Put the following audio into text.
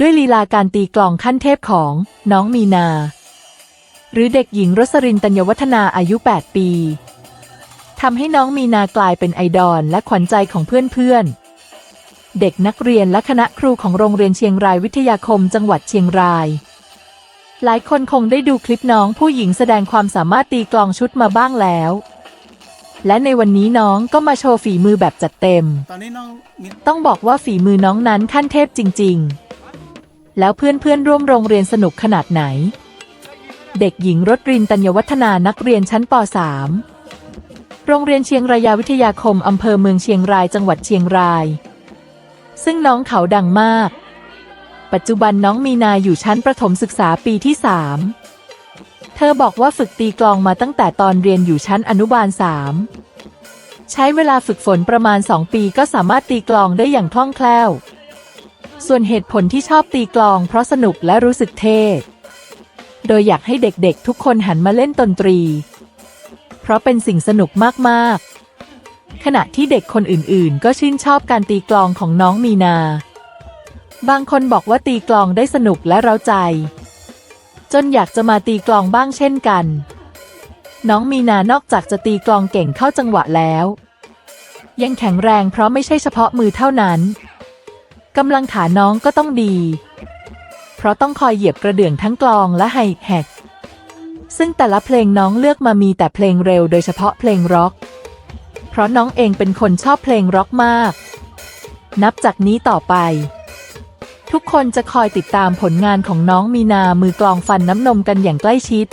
ด้วยลีลาการตีกลองขั้นเทพของน้องมีนา หรือเด็กหญิงรสรินตัญญวัฒนาอายุ 8 ปีทำให้น้องมีนากลายเป็นไอดอลและขวัญใจของเพื่อนๆ เด็กนักเรียนและคณะครูของโรงเรียนเชียงรายวิทยาคมจังหวัดเชียงราย หลายคนคงได้ดูคลิปน้องผู้หญิงแสดงความสามารถตีกลองชุดมาบ้างแล้ว และในวันนี้น้องก็มาโชว์ฝีมือแบบจัดเต็ม ตอนนี้น้องมีต้องบอกว่าฝีมือน้องนั้นขั้นเทพจริง ๆ แล้วเพื่อนๆร่วมโรงเรียนสนุกขนาดไหน เด็กหญิงรสรินตัญญวัฒนานักเรียนชั้นป .3 โรงเรียนเชียงรายวิทยาคมอำเภอเมืองเชียงรายจังหวัดเชียงราย ซึ่งน้องเขาดังมาก ปัจจุบันน้องมีนาอยู่ชั้นประถมศึกษาปีที่3เธอบอกว่าฝึกตีกลองมาตั้งแต่ตอนเรียนอยู่ชั้นอนุบาล3ใช้เวลาฝึกฝนประมาณ 2 ปีก็สามารถตีกลองได้อย่างคล่องแคล่ว ส่วนเหตุผลที่ชอบตีกลองเพราะสนุกและรู้สึกเท่ โดยอยากให้เด็กๆ ทุกคนหันมาเล่นดนตรี เพราะเป็นสิ่งสนุกมากๆ ขณะที่เด็กคนอื่นๆ ก็ชื่นชอบการตีกลองของน้องมีนา บางคนบอกว่าตีกลองได้สนุกและเร้าใจ จนอยากจะมาตีกลองบ้างเช่นกัน น้องมีนานอกจากจะตีกลองเก่งเข้าจังหวะแล้ว ยังแข็งแรงเพราะไม่ใช่เฉพาะมือเท่านั้น กำลังขาน้องก็ต้องดี เพราะต้องคอยเหยียบกระเดื่องทั้งกลองและไฮแฮก ซึ่งแต่ละเพลงน้องเลือกมามีแต่เพลงเร็วโดยเฉพาะเพลงร็อก เพราะน้องเองเป็นคนชอบเพลงร็อกมาก นับจากนี้ต่อไป ทุกคนจะคอยติดตามผลงานของน้องมีนามือกลองฟันน้ำนมกันอย่างใกล้ชิด